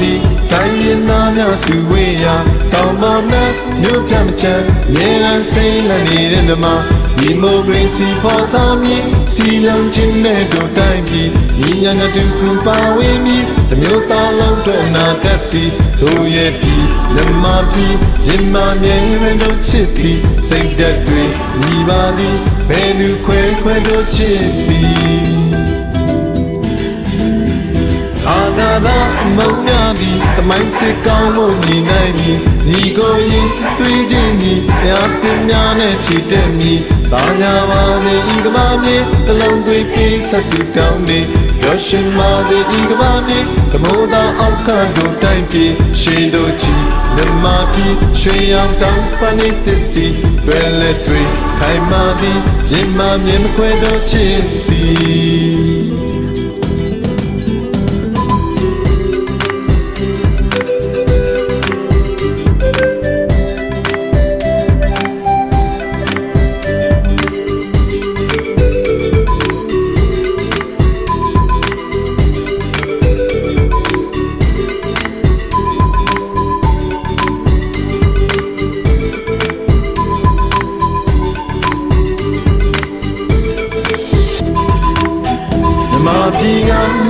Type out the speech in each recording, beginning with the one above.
သည်တိုင်းရင်သားများစုဝေးရာတောင်ပေါ်နဲ့မြို့ပြမချမ်းမြေရန်စိမ့်လည်းနေတဲ့ဓမ္မဒီမိုကရေစီဖော်ဆောင်မည်စီလုံးချင်းတဲ့တို့တိုင်းပြည်ညီညာညာတူကူပါဝင်မည်တမျိုးသားလုံးတို့နာကစီတို့ရဲ့ပြည်မြမပြည်ရင်မမြဲရတို့ချစ်သည်စိတ်ဓာတ်တွေညီပါသည်ဘယ်သူခွဲခွဲတို့ချစ်သည် အာသာသာမုံများသည်တမိုင်းတစ်ကောင်းလို့ညီနိုင်မည်ဒီကိုရင်တွေးခြင်းမည်တရားတင်များနဲ့ချီတက်မည်တာယာပါစေဤကဘာမြေတလုံးသွေးပြေးဆက်စုတောင်းနေရောရှင်ပါစေဤကဘာမြေတမိုးသာအောက်ကတို့တိုင်းပြေရှင်တို့ချီမြမပြည်ရွှေရောင်တောင်ပန်းနေသစီတွေလက်တွေခိုင်မာသည်ရင်မမြင်မခွဲတော့ချစ်သည်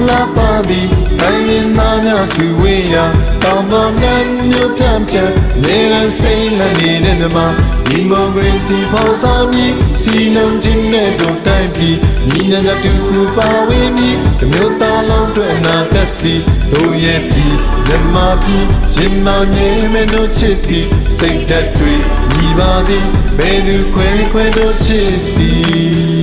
လာပါသည်တိုင်းရင်းသားများစုဝေးရာတောင်ပေါ်နဲ့မြို့ပြန့်ချမ်းနေရန်စိမ့်လည်းနေတဲ့မြမဒီမိုကရေစီဖော်ဆောင်မည်စီလုံးချင်းနဲ့တို့တိုင်းပြည်ညီညာညာတူကူပါဝင်မည်တမျိုးသားလုံးတို့အနာကစီတို့ရဲ့ပြည်မြမပြည်ရင်မမြဲမဲ့တို့ချစ်သည်စိတ်ဓာတ်တွေညီပါသည်ဘယ်သူခွဲခွဲတို့ချစ်သည်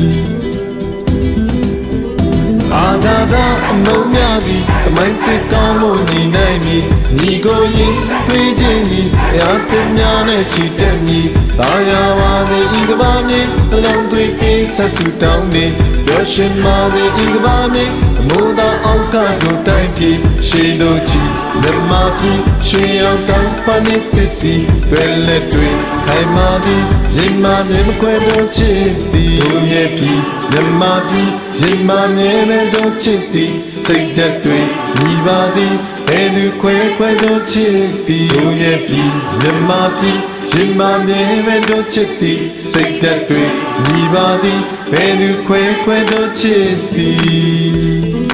သာသာအမုံများသည်တမိုင်းတစ်ကောင်းလို့ညီနိုင်မည်ညီကိုရင်တွေးခြင်းမည်တရားတင်များနဲ့ချီတက်မည်တာယာပါစေဤကဘာမြေအလုံးသွေးပြေးဆက်စုတောင်းနေရောရှင်ပါစေဤကဘာမြေအမိုးသာအောက်ကတို့တိုင်းပြည်ရှေးတို့ချီမြမပြည်ရွှေအောင်တောင်းပန်းနေသစီပဲလက်တွေခိုင်မာသည်ရင်မမြင်မခွဲတော့ချစ်သည်တို့ရဲ့ပြည် မြမပြည်ရင်မမြဲမဲ့တော့ချစ်သည်စိတ်ဓာတ်တွေညီပါသည်ဘယ်သူခွဲခွဲတော့ချစ်သည်တို့ရဲ့ပြည်မြမပြည်ရင်မမြဲမဲ့တော့ချစ်သည်စိတ်ဓာတ်တွေညီပါသည်ဘယ်သူခွဲခွဲတော့ချစ်သည်